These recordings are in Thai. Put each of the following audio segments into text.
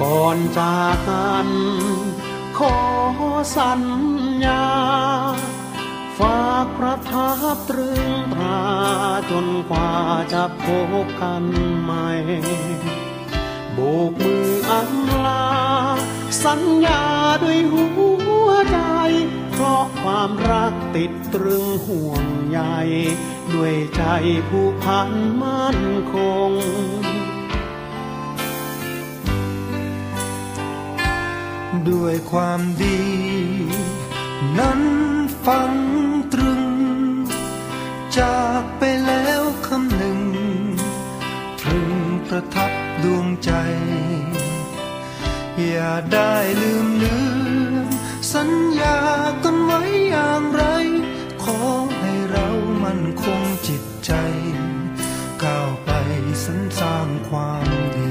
ก่อนจากกัน ขอสัญญา ฝากประทับตรึงตราจนกว่าจะพบกันใหม่โบกมืออำลา สัญญาด้วยหัวใจ เพราะความรักติดตรึงห่วงใยด้วยใจผูกพันมั่นคง ด้วยความดี นั้นฟังตรึง จากไปแล้วคำหนึ่ง ตรึงประทับดวงใจ อย่าได้ลืมเลือนสัญญากันไว้อย่างไร ขอให้เรามันคงจิตใจ ก้าวไปสรรสร้างความดี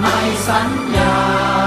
ไม่สัญญา